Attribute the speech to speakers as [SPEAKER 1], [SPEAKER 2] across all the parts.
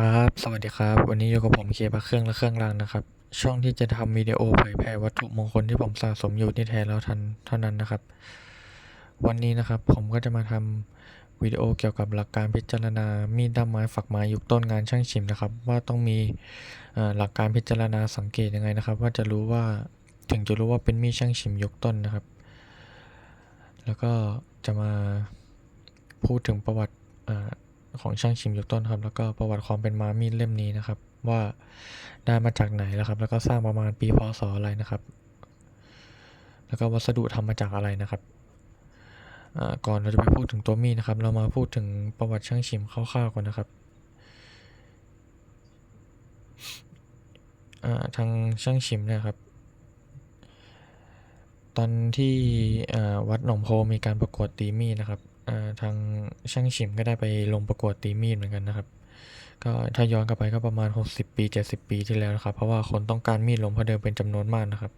[SPEAKER 1] ครับ สวัสดีครับ วันนี้อยู่กับผมเคพระเครื่องและเครื่องรางนะครับ ช่องที่จะทำวิดีโอเผยแพร่วัตถุมงคลที่ผมสะสมอยู่ที่แท้แล้วทันเท่านั้นนะครับ วันนี้นะครับผมก็จะมาทำวิดีโอเกี่ยวกับหลักการพิจารณา มีดด้ามไม้ฝักไม้ยุคต้นงานช่างฉิมนะครับ ว่าต้องมีหลักการพิจารณาสังเกตยังไงนะครับ ว่าจะรู้ว่าถึงจะรู้ว่าเป็นมีดช่างฉิมยุคต้นนะครับ แล้วก็จะมาพูดถึงประวัติอ่า ของช่างชิมยุคต้นครับ แล้วก็ประวัติความเป็นมามีดเล่มนี้นะครับ ว่าได้มาจากไหนแล้วครับ แล้วก็สร้างประมาณปีพศอะไรนะครับ แล้วก็วัสดุทำมาจากอะไรนะครับก่อนเราจะไปพูดถึงตัวมีดนะครับ เรามาพูดถึงประวัติช่างชิมคร่าวๆก่อนนะครับทางช่างชิมนี่ยครับ ตอนที่วัดหนองโพมีการประกวดตีมีดนะครับ ทางช่างฉิมก็ได้ไปลงประกวดตีมีดเหมือนกันนะครับ ก็ถ้าย้อนกลับไปก็ประมาณ 60 ปี 70 ปีที่แล้วนะครับ เพราะว่าคนต้องการมีดหลวงพ่อเดิมเป็นจำนวนมากนะครับ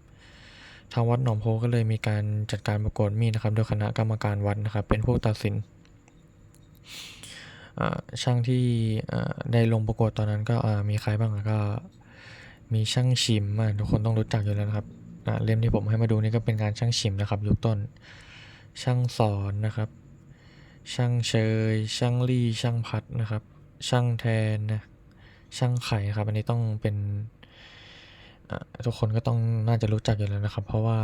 [SPEAKER 1] ทางวัดหนองโพก็เลยมีการจัดการประกวดมีดนะครับ โดยคณะกรรมการวัดนะครับ เป็นผู้ตัดสินช่างที่ได้ลงประกวดตอนนั้นก็มีใครบ้างก็มีช่างชิมทุกคนต้องรู้จักอยู่แล้วนะครับเล่มที่ผมให้มาดูนี่ก็เป็นงานช่างชิมนะครับ ยุคต้นช่างสอนนะครับ ช่างเชย ช่างลี่ช่างพัดนะครับ ช่างแทนนะ ช่างไข่ครับ อันนี้ต้องเป็นทุกคนก็ต้องน่าจะรู้จักอยู่แล้วนะครับ เพราะว่า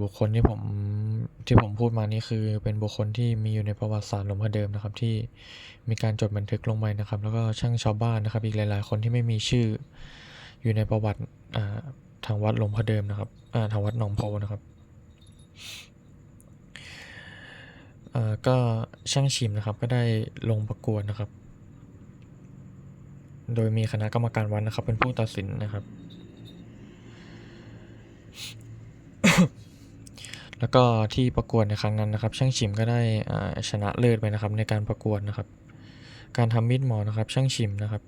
[SPEAKER 1] บุคคลที่ผมที่ผมพูดมานี่คือเป็นบุคคลที่มีอยู่ในประวัติศาสตร์หลวงพ่อเดิมนะครับ ที่มีการจดบันทึกลงไปนะครับ แล้วก็ช่างชาวบ้านนะครับ อีกหลาย ๆ คนที่ไม่มีชื่ออยู่ในประวัติทางวัดหลวงพ่อเดิมนะครับทางวัดหนองโพนะครับ อ่าก็ช่างชิมนะครับก็ได้ลงประกวดนะครับ โดยมีคณะกรรมการวัดนะครับ เป็นผู้ตัดสินนะครับ แล้วก็ที่ประกวดในครั้งนั้นนะครับ ช่างชิมก็ได้อ่าชนะเลิศไปนะครับ ในการประกวดนะครับ การทำมีดหมอนะครับ ช่างชิมนะครับ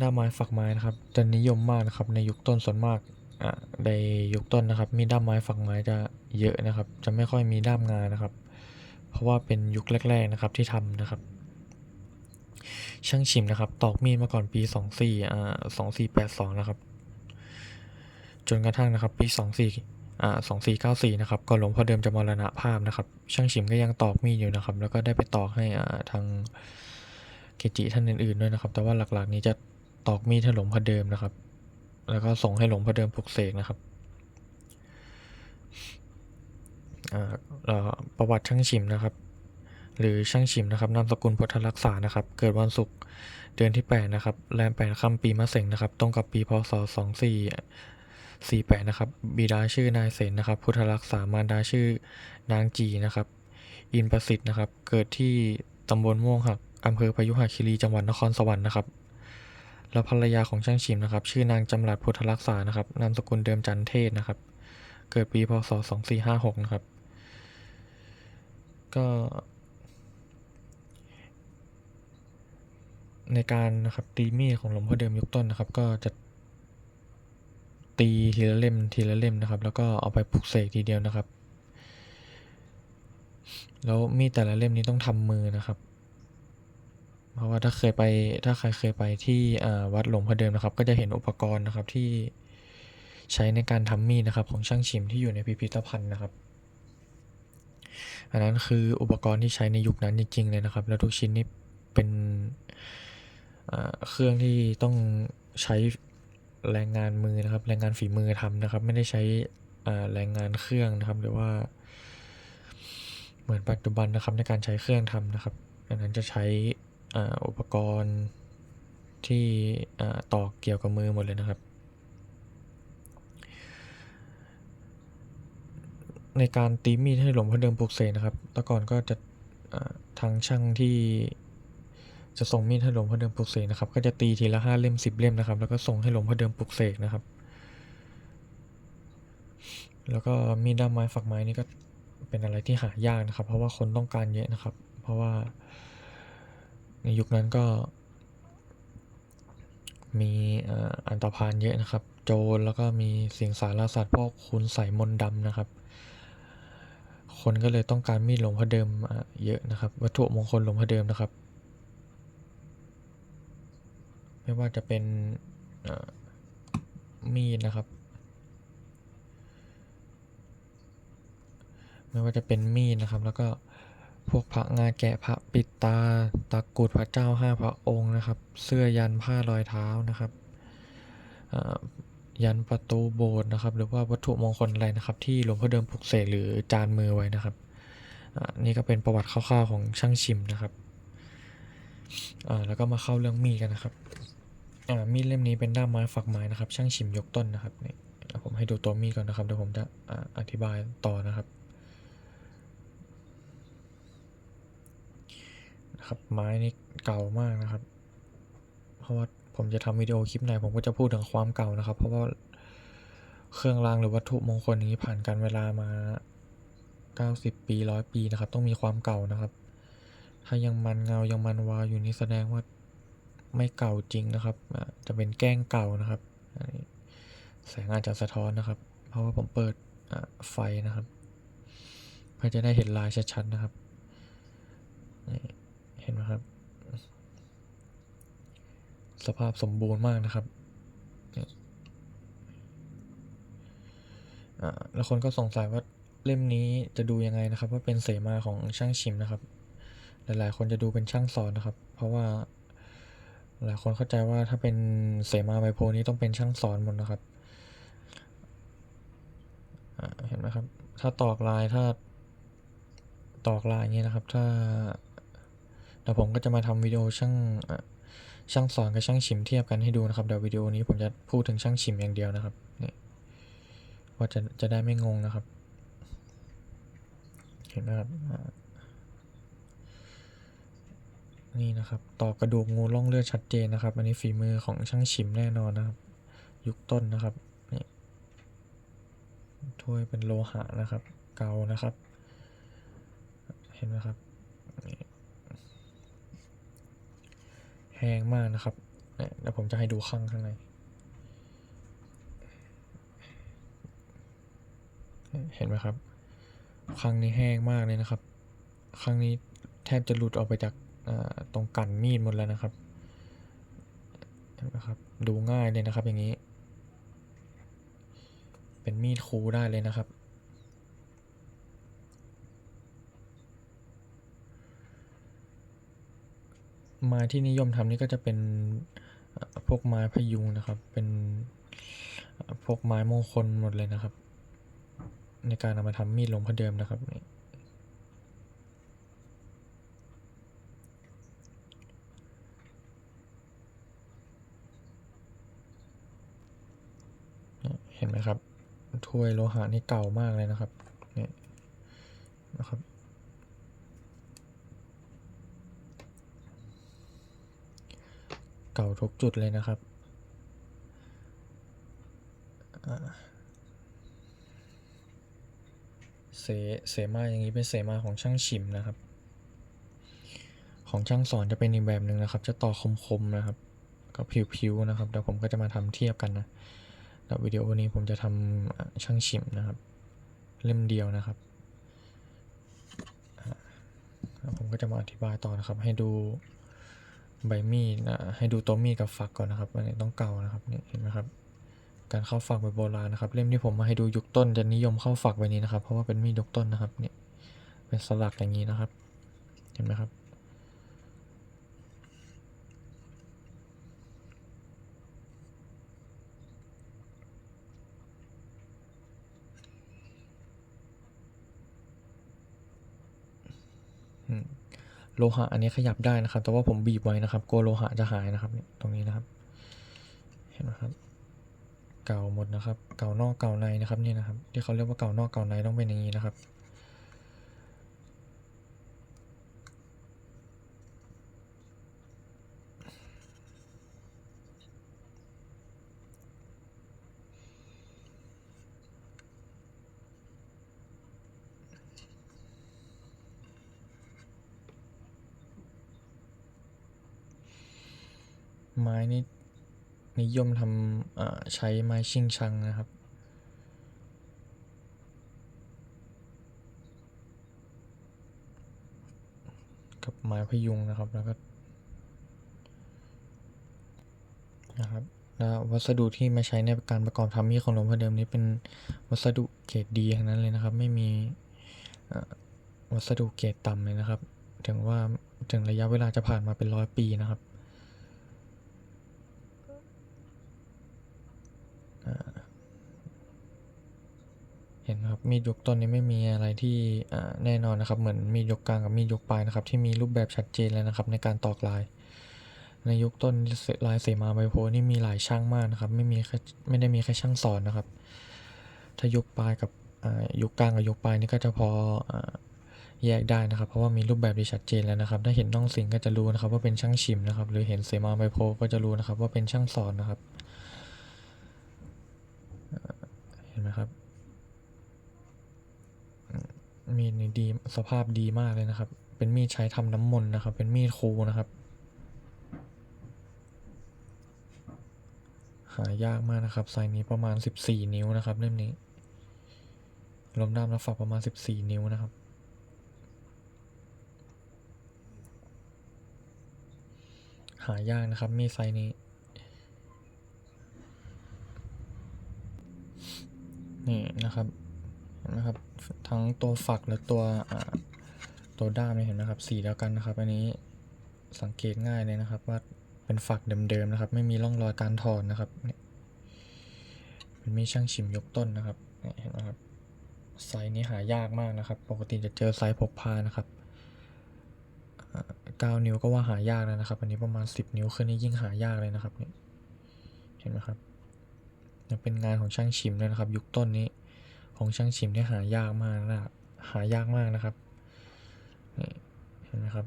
[SPEAKER 1] ด้ามไม้ฝักไม้นะครับจะนิยมมากนะครับ ในยุคต้นส่วนมาก ในยุคต้นนะครับมีด้ามไม้ฝักไม้จะเยอะนะครับ จะไม่ค่อยมีด้ามงานะครับ เพราะว่าเป็นยุคแรก ๆนะครับที่ทำนะครับ ช่างชิมนะครับ ตอกมีดมาก่อนปี24อ่า2482นะครับ จนกระทั่งนะครับ ปี 24อ่า2494นะครับก่อนหลวงพ่อเดิมจะมรณภาพนะครับ ช่างชิมก็ยังตอกมีดอยู่นะครับ แล้วก็ได้ไปตอกให้อ่าทางเกจิท่านอื่นๆด้วยนะครับ แต่ว่าหลักๆ นี้จะตอกมีดให้หลวงพ่อเดิมนะครับ แล้วก็ส่งให้หลวงพ่อเดิมปลุกเสกนะครับอ่าเอ่อประวัติช่างชิมนะครับ หรือช่างชิมนะครับนามสกุลพุทธรักษานะครับ เกิดวันศุกร์เดือนที่ 8 นะครับ แรม8ค่ำปีมะเส็งนะครับ ตรงกับปีพศ2448 นะครับ บิดาชื่อนายเสนนะครับ พุทธรักษามารดาชื่อนางจีนะครับ อินประสิทธิ์นะครับ เกิดที่ตำบลม่วงหักอำเภอพยุหคีรีจังหวัดนครสวรรค์นะครับ แล้วภรรยาของช่างชิมนะครับ ชื่อนางจำรัดพุทธรักษานะครับ นามสกุลเดิมจันเทศนะครับ เกิดปีพศ 2456 นะครับ ก็ ในการนะครับตีมีดของหลวงพ่อเดิมยุคต้นนะครับ ก็จะตีทีละเล่มทีละเล่มนะครับ แล้วก็เอาไปปลุกเสกทีเดียวนะครับ แล้วมีดแต่ละเล่มนี้ต้องทำมือนะครับ เพราะว่าถ้าเคยไปถ้าใครเคยไปที่วัดหลวงพ่อเดิมนะครับ ก็จะเห็นอุปกรณ์นะครับที่ใช้ในการทำมีดนะครับ ของช่างชิมที่อยู่ในพิพิธภัณฑ์นะครับ อันนั้นคืออุปกรณ์ที่ใช้ในยุคนั้นจริงๆเลยนะครับ แล้วทุกชิ้นนี่เป็นเครื่องที่ต้องใช้แรงงานมือนะครับ แรงงานฝีมือทำนะครับ ไม่ได้ใช้แรงงานเครื่องนะครับหรือว่าเหมือนปัจจุบันนะครับในการใช้เครื่องทำนะครับอันนั้นจะใช้ อ่าอุปกรณ์ที่อ่าต่อเกี่ยวกับมือหมดเลยนะครับ ในการตีมีดให้หลวงพ่อเดิมปลุกเสกนะครับแต่ก่อนก็จะทางช่างที่จะส่งมีดให้หลวงพ่อเดิมปลุกเสกนะครับ ก็จะตีทีละห้าเล่มสิบเล่มนะครับ แล้วก็ส่งให้หลวงพ่อเดิมปลุกเสกนะครับ แล้วก็มีดด้ามไม้ฝักไม้นี่ก็เป็นอะไรที่หายากนะครับ เพราะว่าคนต้องการเยอะนะครับ เพราะว่า ในยุคนั้นก็ มีอันตรพานเยอะนะครับ โจรแล้วก็มีสิงสารสัตว์พวกคุณใส่มนดำนะครับ คนก็เลยต้องการมีดหลวงพ่อเดิมเยอะนะครับ วัตถุมงคลหลวงพ่อเดิมนะครับ ไม่ว่าจะเป็นมีดนะครับ ไม่ว่าจะเป็นมีดนะครับแล้วก็ พวกพระงาแกะพระปิดตาตะกรุดพระเจ้าห้าพระองค์นะครับ เสื้อยันผ้ารอยเท้านะครับยันประตูโบสถ์นะครับ หรือว่าวัตถุมงคลอะไรนะครับ ที่หลวงพ่อเดิมปลุกเสกหรือจานมือไว้นะครับนี่ก็เป็นประวัติคร่าวๆของช่างชิมนะครับแล้วก็มาเข้าเรื่องมีดกันนะครับมีดเล่มนี้เป็นด้ามไม้ฝักไม้นะครับ ช่างชิมยกต้นนะครับนี่ผมให้ดูตัวมีดก่อนนะครับเดี๋ยวผมจะออธิบายต่อนะครับ นะครับ ไม้นี่เก่ามากนะครับ เพราะว่าผมจะทำวิดีโอคลิปไหนผมก็จะพูดถึงความเก่านะครับ เพราะว่าเครื่องรางหรือวัตถุมงคลนี้ผ่านการเวลามา 90 ปีร้อยปีนะครับ ต้องมีความเก่านะครับ ถ้ายังมันเงายังมันวาวอยู่นี่แสดงว่าไม่เก่าจริงนะครับจะเป็นแกล้งเก่านะครับแสงอาจจะสะท้อนนะครับ เพราะว่าผมเปิดไฟนะครับ เพื่อจะได้เห็นลายชัดๆนะครับ ห็นไหมครับ สภาพสมบูรณ์มากนะครับแล้วคนก็สงสัยว่าเล่มนี้จะดูยังไงนะครับ ว่าเป็นเสมาของช่างชิมนะครับ หลายๆ คนจะดูเป็นช่างสอนนะครับ เพราะว่าหลายคนเข้าใจว่าถ้าเป็นเสมาใบโพนี้ต้องเป็นช่างสอนหมดนะครับเห็นไหมครับ ถ้าตอกลายถ้าตอกลายอย่างนี้นะครับ ถ้า เดี๋ยวผมก็จะมาทำวิดีโอช่างช่างสอนกับช่างชิมเทียบกันให้ดูนะครับเดี๋ยววิดีโอนี้ผมจะพูดถึงช่างชิมอย่างเดียวนะครับนี่ว่าจะจะได้ไม่งงนะครับ เห็นไหมครับนี่นะครับต่อกระดูกงูร่องเลือดชัดเจนนะครับ อันนี้ฝีมือของช่างชิมแน่นอนนะครับ ยุคต้นนะครับนี่ถ้วยเป็นโลหะนะครับ เกานะครับ เห็นไหมครับ แห้งมากนะครับเนี่ยเดี๋ยวผมจะให้ดูข้างข้างในเห็นไหมครับข้างนี้แห้งมากเลยนะครับข้างนี้แทบจะหลุดออกไปจากตรงกันมีดหมดแล้วนะครับ เห็นไหมครับ ดูง่ายเลยนะครับอย่างนี้ เป็นมีดคูได้เลยนะครับ ไม้ที่นิยมทำนี่ก็จะเป็นพวกไม้พยุงนะครับ เป็นพวกไม้มงคลหมดเลยนะครับ ในการเอามาทำมีดหลวงพ่อเดิมนะครับนี่เห็นไหมครับถ้วยโลหะนี่เก่ามากเลยนะครับ เก่าทุกจุดเลยนะครับ เสเสมาอย่างนี้เป็นเสมาของช่างชิมนะครับ ของช่างสอนจะเป็นอีกแบบหนึ่งนะครับ จะต่อคมๆนะครับ ก็ผิวๆนะครับเดี๋ยวผมก็จะมาทำเทียบกันนะแล้ววิดีโอนี้ผมจะทำอ่าช่างชิมนะครับ เล่มเดียวนะครับผมก็จะมาอธิบายต่อนะครับให้ดู ใบมีดนะให้ดูตัวมีดกับฝักก่อนนะครับอันนี้ต้องเก่านะครับนี่เห็นไหมครับ การเข้าฝักแบบโบราณนะครับ เล่มที่ผมมาให้ดูยุคต้นจะนิยมเข้าฝักใบบนี้นะครับ เพราะว่าเป็นมีดยุคต้นนะครับนี่เป็นสลักอย่างนี้นะครับ เห็นไหมครับ อืม โลหะอันนี้ขยับได้นะครับ แต่ว่าผมบีบไว้นะครับกลัวโลหะจะหายนะครับเนี่ยตรงนี้นะครับ เห็นไหมครับ เก่าหมดนะครับ เก่านอกเก่าในนะครับนี่นะครับ ที่เขาเรียกว่าเก่านอกเก่าในต้องเป็นอย่างนี้นะครับ ไม้นี่นิยมทำเอ่อใช้ไม้ชิงชังนะครับ กับไม้พยุงนะครับแล้วก็นะครับและวัสดุที่มาใช้ในการประกอบทำมีดของหลวงพ่อเดิมนี้เป็นวัสดุเกรดดีทั้งนั้นเลยนะครับ ไม่มีวัสดุเกรดต่ำเลยนะครับ ถึงว่าถึงระยะเวลาจะผ่านมาเป็นร้อยปีนะครับ เห็นครับมีดยกต้นนี้ไม่มีอะไรที่แน่นอนนะครับเหมือนมีดยกกลางกับมีดยกปลายนะครับที่มีรูปแบบชัดเจนแล้วนะครับในการตอกลาย ในยุคต้นลายเสมาใบโพนี่มีหลายช่างมากนะครับไม่มีไม่ได้มีแค่ช่างสอนนะครับ ถ้ายุคปลายกับยุคกลางกับยุคปลายนี่ก็จะพออแยกได้นะครับ เพราะว่ามีรูปแบบที่ชัดเจนแล้วนะครับถ้าเห็นน่องสิงก็จะรู้นะครับว่าเป็นช่างชิมนะครับหรือเห็นเสมาใบโพก็จะรู้นะครับว่าเป็นช่างสอนนะครับเห็นไหมครับ มีดนี่ดีสภาพดีมากเลยนะครับ เป็นมีดใช้ทำน้ำมนต์นะครับ เป็นมีดครูนะครับ หายากมากนะครับไซส์นี้ประมาณ 14 นิ้วนะครับเล่มนี้รวมด้ามและฝักประมาณ 14 นิ้วนะครับ หายากนะครับมีดไซส์นี้นี่นะครับ นไหมครับ ทั้งตัวฝักและตัวตัวด้ามเห็นไหมครับ สีเดียวกันนะครับ อันนี้สังเกตง่ายเลยนะครับ ว่าเป็นฝักเดิมๆนะครับ ไม่มีร่องรอยการถอดนะครับเนี่เป็นมีดช่างชิมยกต้นนะครับเนี่เห็นไหมครับไซส์นี้หายากมากนะครับ ปกติจะเจอไซส์พกพานะครับเก้านิ้วก็ว่าหายากแล้วนะครับ อันนี้ประมาณสิบนิ้วขึ้นนี่ยิ่งหายากเลยนะครับเนี่เห็นไหมครับยังเป็นงานของช่างชิมด้วยนะครับ ยุคต้นนี้ ของช่างชิมที่หายากมากนะครับหายากมากนะครับนี่เห็นไหมครับ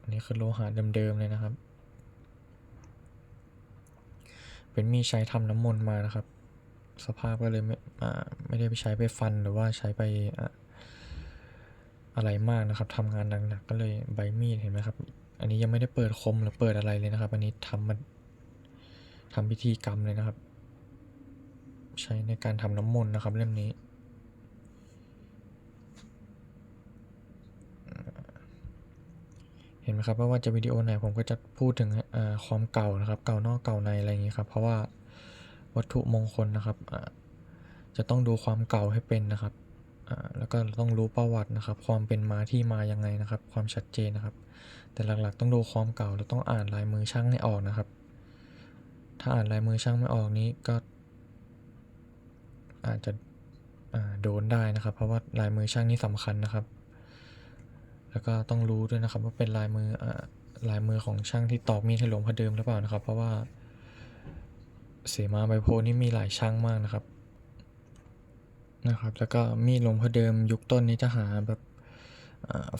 [SPEAKER 1] อันนี้คือโลหะเดิมๆเลยนะครับ เป็นมีใช้ทำน้ำมนต์มานะครับ สภาพก็เลยไม่ไม่ได้ไปใช้ไปฟันหรือว่าใช้ไปอ่าอะไรมากนะครับทำงานหนักๆก็เลยใบมีดเห็นไหมครับ อันนี้ยังไม่ได้เปิดคมหรือเปิดอะไรเลยนะครับ อันนี้ทำมันทำพิธีกรรมเลยนะครับ ใช้ในการทำน้ำมนต์นะครับเล่มนี้ เห็นไหมครับว่าว่าจะวิดีโอไหนผมก็จะพูดถึงอความเก่านะครับ เก่านอกเก่าในอะไรอย่างนี้ครับ เพราะว่าวัตถุมงคลนะครับจะต้องดูความเก่าให้เป็นนะครับแล้วก็ต้องรู้ประวัตินะครับ ความเป็นมาที่มายังไงนะครับ ความชัดเจนนะครับ แต่หลักๆ ต้องดูความเก่าแล้วต้องอ่านลายมือช่างให้ออกนะครับ ถ้าอ่านลายมือช่างไม่ออกนี้ก็ อาจจะโดนได้นะครับ เพราะว่าลายมือช่างนี่สำคัญนะครับ แล้วก็ต้องรู้ด้วยนะครับ ว่าเป็นลายมืออลายมือของช่างที่ตอกมีดให้หลวงพ่อเดิมหรือเปล่านะครับ เพราะว่าเสมาใบโพนี่มีหลายช่างมากนะครับนะครับ แล้วก็มีดหลวงพ่อเดิมยุคต้นนี้จะหาแบบ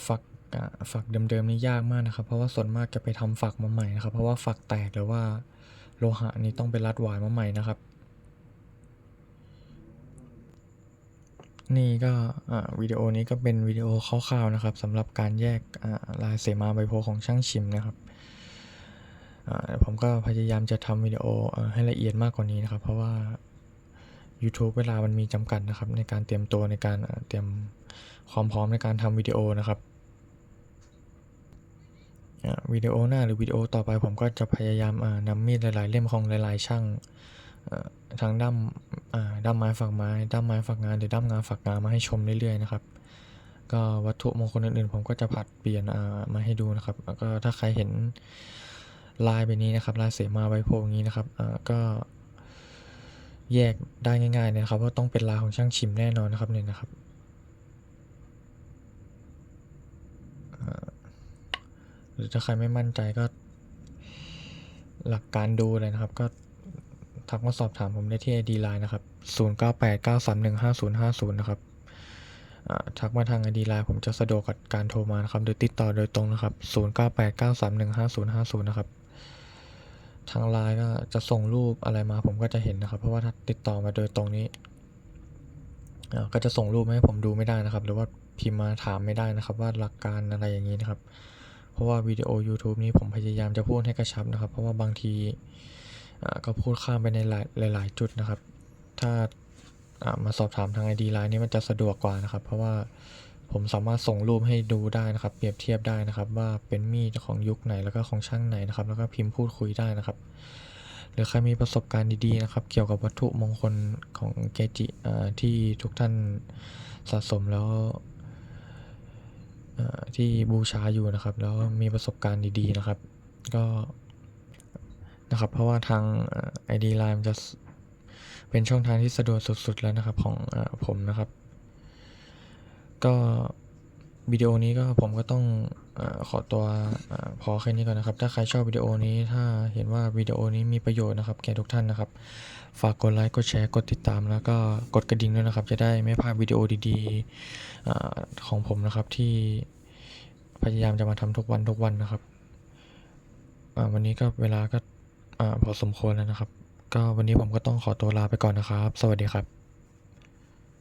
[SPEAKER 1] ฝักฝักเดิมๆนี่ยากมากนะครับ เพราะว่าส่วนมากจะไปทำฝักมาใหม่นะครับ เพราะว่าฝักแตกหรือว่าโลหะนี้ต้องไปรัดหวายมาใหม่นะครับ นี่ก็วิดีโอนี้ก็เป็นวิดีโอคร่าวๆนะครับสำหรับการแยกลายเสมาใบโพของช่างชิมนะครับผมก็พยายามจะทำวิดีโออให้ละเอียดมากกว่านี้นะครับ เพราะว่า YouTube เวลามันมีจำกัดนะครับ ในการเตรียมตัวในการเตรียมความพร้อมในการทำวิดีโอนะครับวิดีโอหน้าหรือวิดีโอต่อไปผมก็จะพยายามนำมีดหลายๆเล่มของหลายๆช่าง ทั้งด้ามด้ามไม้ฝักไม้ด้ามไม้ฝักงานหรือด้ามงานฝักงานมาให้ชมเรื่อยๆนะครับ ก็วัตถุมงคลอื่นๆ ผมก็จะผัดเปลี่ยนมาให้ดูนะครับแล้วก็ถ้าใครเห็นลายแบบนี้นะครับ ลายเสมาใบโพงนี้นะครับก็แยกได้ง่ายๆนะครับ ว่าต้องเป็นลายของช่างชิมแน่นอนนะครับเนี่ยนะครับหรือถ้าใครไม่มั่นใจก็หลักการดูเลยนะครับก็ ทักมาสอบถามผมได้ที่ ID Line นะครับ 0989315050 นะครับทักมาทาง ID Line ผมจะสะดวกกับการโทรมานะครับ หรือติดต่อโดยตรงนะครับ 0989315050 นะครับ ทางไลน์ก็จะส่งรูปอะไรมาผมก็จะเห็นนะครับ เพราะว่าถ้าติดต่อมาโดยตรงนี้ ก็จะส่งรูปมาให้ผมดูไม่ได้นะครับ หรือว่าพิมพ์มาถามไม่ได้นะครับ ว่าหลักการอะไรอย่างนี้นะครับ เพราะว่าวิดีโอ YouTube นี้ผมพยายามจะพูดให้กระชับนะครับ เพราะว่าบางที ก็พูดข้ามไปในหลายหลาย ๆ จุดนะครับ ถ้ามาสอบถามทาง ID Line นี่มันจะสะดวกกว่านะครับ เพราะว่าผมสามารถส่งรูปให้ดูได้นะครับ เปรียบเทียบได้นะครับ ว่าเป็นมีดของยุคไหนแล้วก็ของช่างไหนนะครับ แล้วก็พิมพ์พูดคุยได้นะครับ หรือใครมีประสบการณ์ดีๆนะครับ เกี่ยวกับวัตถุมงคลของเกจิที่ทุกท่านสะสมแล้วที่บูชาอยู่นะครับ แล้วมีประสบการณ์ดีๆนะครับ ก็ นะครับ เพราะว่าทางไอดีไลน์มันจะเป็นช่องทางที่สะดวกสุด ๆ แล้วนะครับของอผมนะครับ ก็วิดีโอนี้ก็ผมก็ต้องอขอตัวอพอแค่นี้ก่อนนะครับ ถ้าใครชอบวิดีโอนี้ถ้าเห็นว่าวิดีโอนี้มีประโยชน์นะครับ แก่ทุกท่านนะครับ ฝากกดไลค์กดแชร์กดติดตาม แล้วก็กดกระดิ่งด้วยนะครับ จะได้ไม่พลาดวิดีโอดีๆอของผมนะครับที่พยายามจะมาทำทุกวันทุกวันนะครับวันนี้ก็เวลาก็ พอสมควรแล้วนะครับ ก็วันนี้ผมก็ต้องขอตัวลาไปก่อนนะครับ สวัสดีครับ